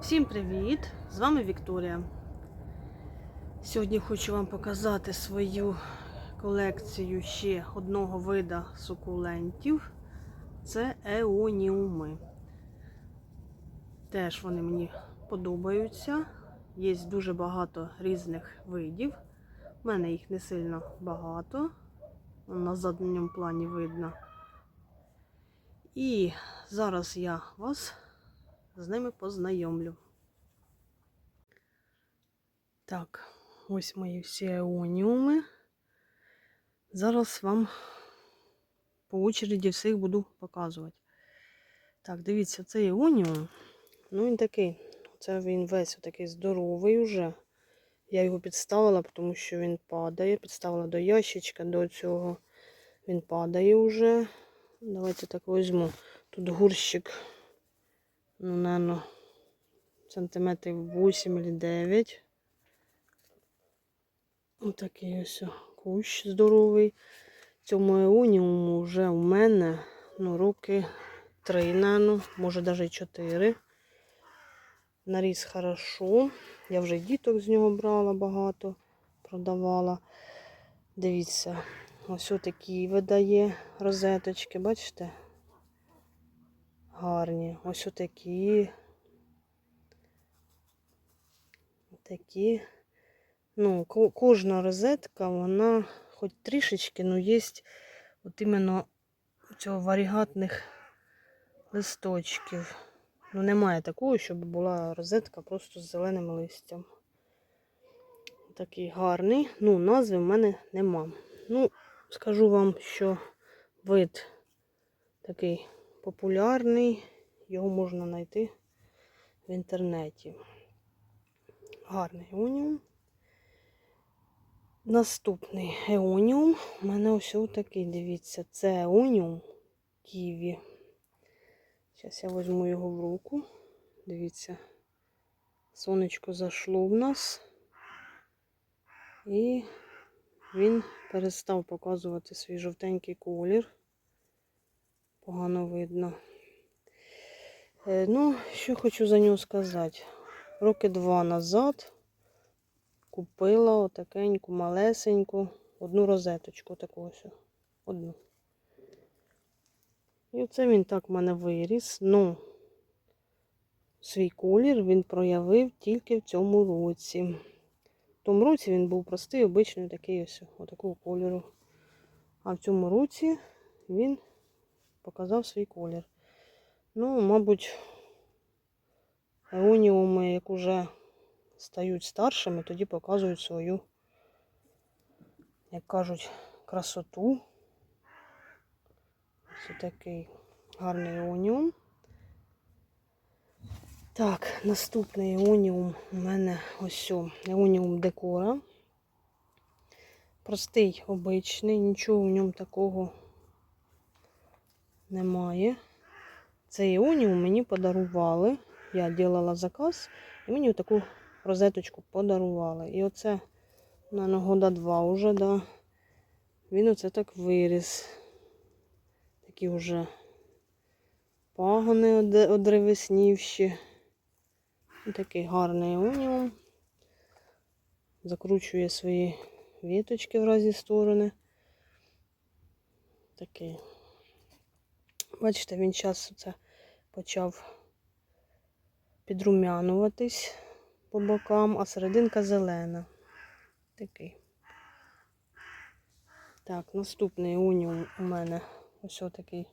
Всім привіт! З вами Вікторія. Сьогодні хочу вам показати свою колекцію ще одного вида сукулентів. Це еоніуми. Теж вони мені подобаються. Є дуже багато різних видів. У мене їх не сильно багато. На задньому плані видно. І зараз я вас з ними познайомлю. Так, ось мої всі еоніуми. Зараз вам по очереді всіх буду показувати. Так, дивіться, цей еоніум, ну він такий, це він весь такий здоровий уже. Я його підставила, тому що він падає. Підставила до ящичка, до цього він падає вже. Давайте так візьму. Тут горщик ну, наверное, сантиметрів 8 или 9. Отакий ось кущ здоровий. Цьому еоніуму вже у мене ну, роки 3, наверное, може навіть 4. Наріс хорошо. Я вже діток з нього брала багато, продавала. Дивіться, ось такі видає розеточки, бачите? Гарні. Ось отакі. Такі. Ну, кожна розетка, вона хоч трішечки, ну є от іменно цього варігатних листочків. Ну, немає такого, щоб була розетка просто з зеленим листям. Такий гарний. Ну, назви в мене нема. Ну, скажу вам, що вид такий популярний, його можна знайти в інтернеті. Гарний еоніум. Наступний еоніум. У мене ось такий, дивіться, це еоніум Ківі. Зараз я візьму його в руку. Дивіться, сонечко зайшло в нас. І він перестав показувати свій жовтенький колір погано видно. Е, Ну, що хочу за нього сказати. Роки два назад купила отакеньку малесеньку одну розеточку таку ось. Одну. І оце він так в мене виріс. Ну, свій колір він проявив тільки в цьому році. В тому році він був простий, обичний такий ось, отакого кольору. А в цьому році він показав свій колір. Ну, мабуть, еоніуми, як уже стають старшими, тоді показують свою, як кажуть, красоту. Ось такий гарний еоніум. Так, наступний еоніум у мене ось еоніум декора. Простий, обичний, нічого в ньому такого немає. Цей еоніум мені подарували. Я робила заказ, і мені таку розеточку подарували. І оце на года два вже, да. Він оце так виріс. Такі вже пагони одревеснівші. Такий гарний еоніум. Закручує свої віточки в разі сторони. Такий. Бачите, він зараз це почав підрумянуватись по бокам, а серединка зелена. Такий. Так, наступний уніум у мене ось такий.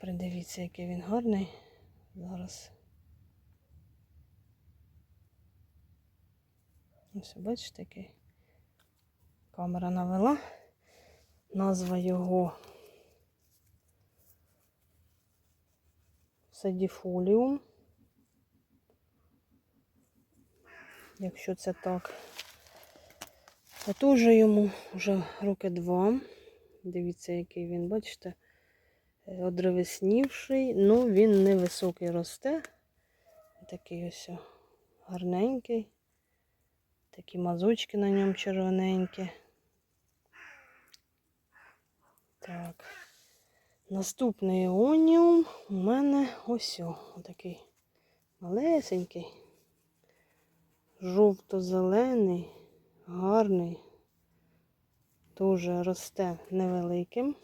Придивіться, який він гарний. Зараз. Ось, бачите, який камера навела. Назва його Садіфоліум. Якщо це так. А теж йому вже роки два. Дивіться, який він, бачите, одревеснівший, ну він невисокий росте. Такий ось гарненький. Такі мазочки на ньому червоненькі. Так. Наступний еоніум у мене ось отакий малесенький, жовто-зелений, гарний, дуже росте невеликим.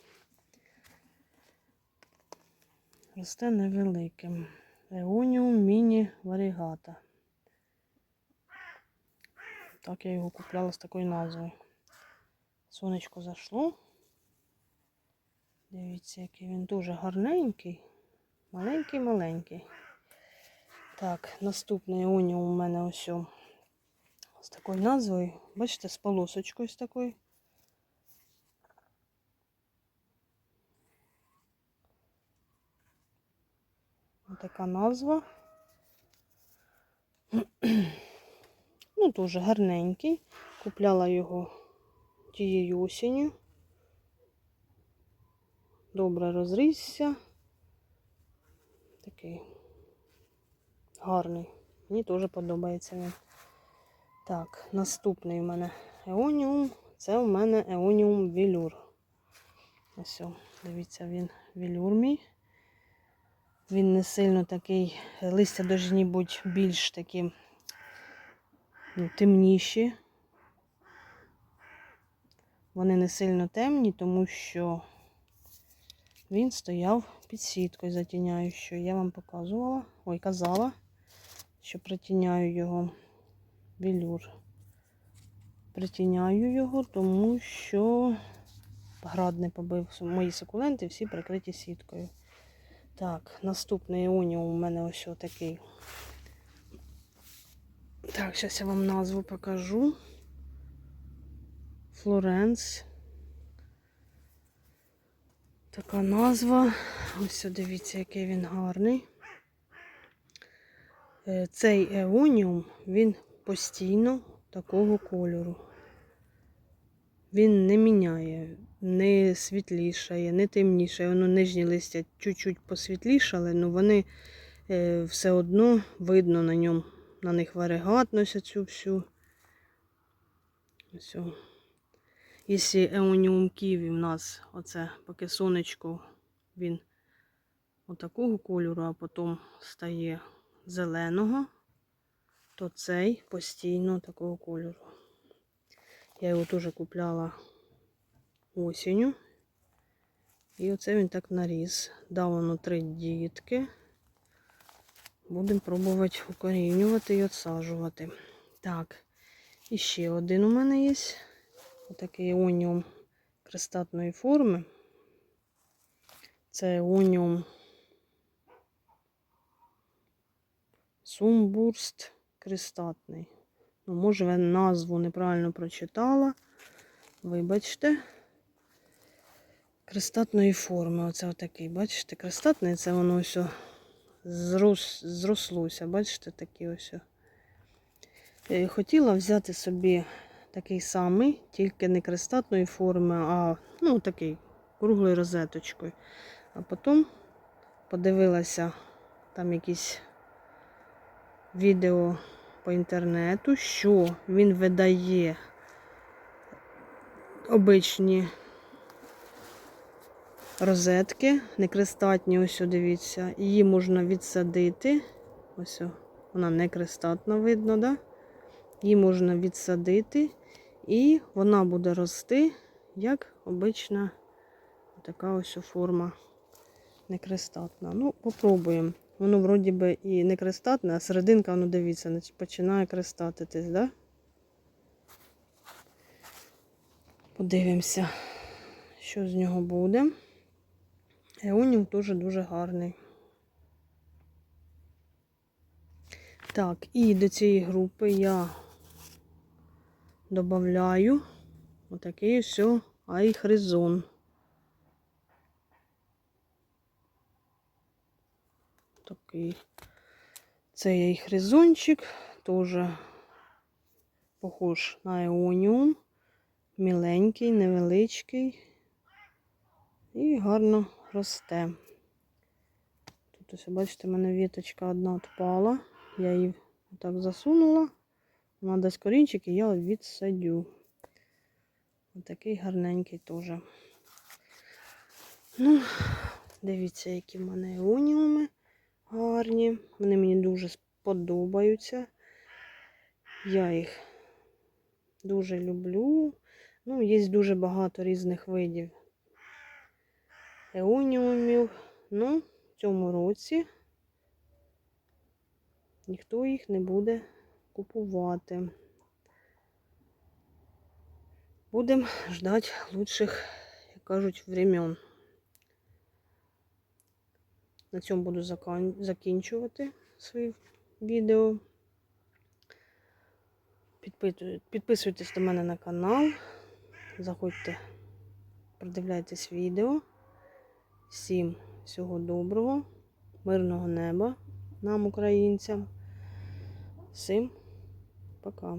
Росте невеликим. Еоніум міні варігата. Так я його купляла з такою назвою. Сонечко зайшло. Дивіться, який він дуже гарненький. Маленький-маленький. Так, наступний еоніум у мене ось з такою назвою. Бачите, з полосочкою з такою. Ось така назва. Ну, дуже гарненький. Купляла його тією осінню. Добре розрісся. Такий гарний. Мені теж подобається він. Так, наступний у мене еоніум. Це у мене еоніум вілюр. Ось, дивіться, він вілюр мій. Він не сильно такий, листя должні бути більш такі ну, темніші. Вони не сильно темні, тому що він стояв під сіткою затіняючою. Я вам показувала, ой, казала, що притіняю його білюр. Притіняю його, тому що град не побив. Мої сукуленти всі прикриті сіткою. Так, наступний еоніум у мене ось такий. Так, зараз я вам назву покажу. Флоренс. Така назва. Ось дивіться, який він гарний. Е, Цей еоніум, він постійно такого кольору. Він не міняє, не світлішає, не темнішає. Воно нижні листя чуть-чуть посвітлішали, але вони е, все одно видно на ньому. На них варигатність цю всю. Ось. О. Якщо еоніум ківі в нас, оце поки сонечко, він отакого кольору, а потім стає зеленого, то цей постійно такого кольору. Я його теж купляла осінню. І оце він так наріс. Дав воно три дітки. Будемо пробувати укорінювати і відсаджувати. Так, і ще один у мене є. Отакий оніум крестатної форми. Це оніум Сумбурст крестатний. Ну, може, я назву неправильно прочитала. Вибачте. Крестатної форми. Оце отакий, бачите, крестатний це воно ось зрос, зрослося. Бачите, такі ось. Е, Хотіла взяти собі такий самий, тільки не крестатної форми, а ну, такий круглою розеточкою. А потім подивилася там якісь відео по інтернету, що він видає обичні розетки, некрестатні, ось дивіться. Її можна відсадити. Ось вона не крестатна, видно, да? Її можна відсадити, і вона буде рости, як обична така ось форма некрестатна. Ну, попробуємо. Воно вроді би і не крестатне, а серединка, воно дивіться, починає крестатитись, да? Подивимося, що з нього буде. Еонів теж дуже гарний. Так, і до цієї групи я додаю отакий ось айхризон. Такий цей айхризончик теж похож на еоніум. Міленький, невеличкий і гарно росте. Тут ось, бачите, в мене віточка одна відпала. Я її так засунула. Вона дасть корінчик і я відсадю. Ось такий гарненький теж. Ну, дивіться, які в мене еоніуми. гарні. Вони мені дуже сподобаються. Я їх дуже люблю. Ну, є дуже багато різних видів еоніумів. Ну, в цьому році ніхто їх не буде купувати. Будемо ждати лучших, як кажуть, времен. На цьому буду закінчувати своє відео. Підписуйтесь до мене на канал. Заходьте, продивляйтесь відео. Всім всього доброго, мирного неба нам, українцям. Всім пока.